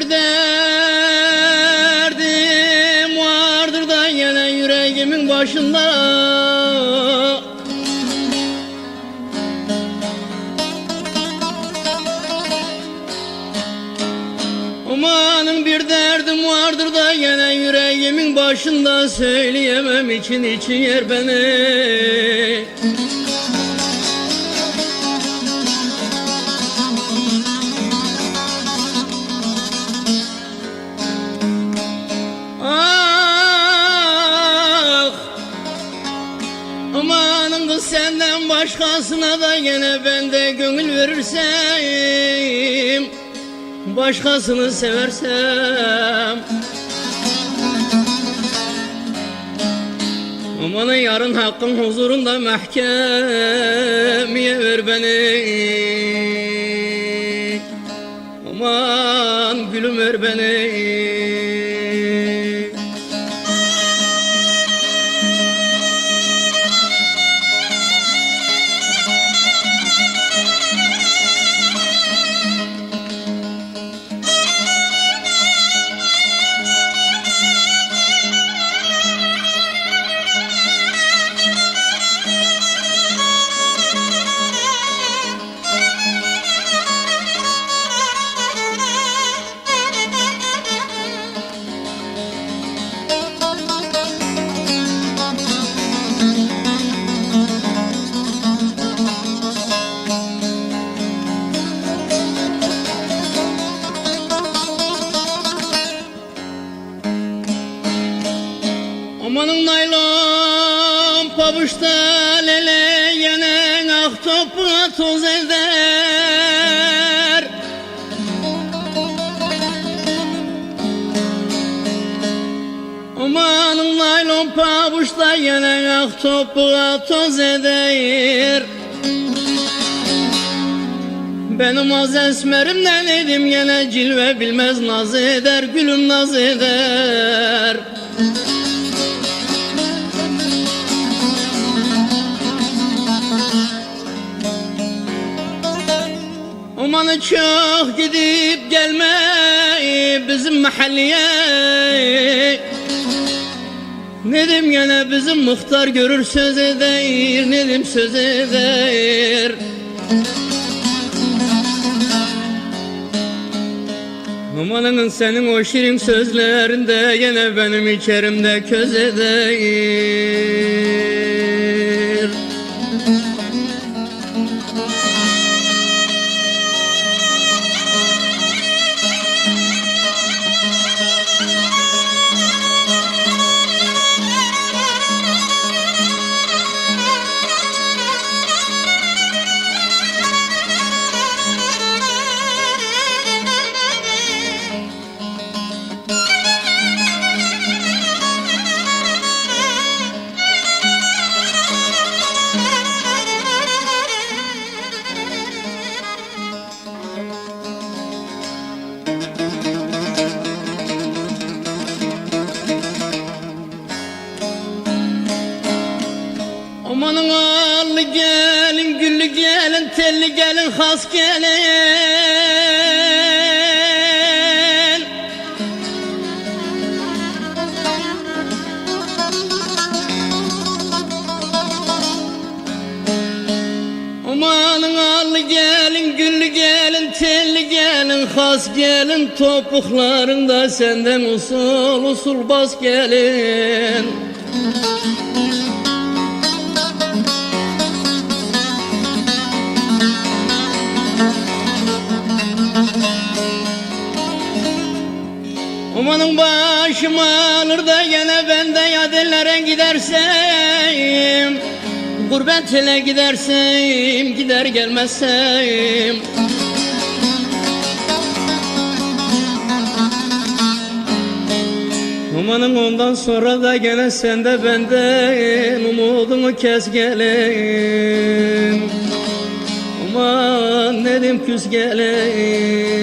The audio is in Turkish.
bir derdim vardır da yine yüreğimin başında. Amanın bir derdim vardır da yine yüreğimin başında. Söyleyemem için için yer beni Amanın kız senden başkasına da gene ben de gönül verirsem Başkasını seversem. Amanın yarın hakkın huzurunda mahkemeye ver beni. Aman gülüm ver beni Amanın naylon pabuçta lele yenen ah toprağa toz eder Amanın naylon pabuçta yenen ah toprağa toz eder benim az esmerimden edim yine cilve bilmez naz eder gülüm naz eder Amanı çok gidip gelme bizim mahalleye. Nedim gene bizim muhtar görür söz eder Nedim söz eder Amanın senin o şirin sözlerinde Yine benim içerimde köz eder Amanın allı gelin, güllü gelin, telli gelin, has gelin. Amanın allı gelin, güllü gelin, telli gelin, has gelin, topuklarında senden usul usul bas gelin. Başım alır da gene ben de yadillere gidersem Gurbet ile gidersem gider gelmezsem. Amanın ondan sonra da gene sen de benden umudunu kes gelin Aman nedim küs gelin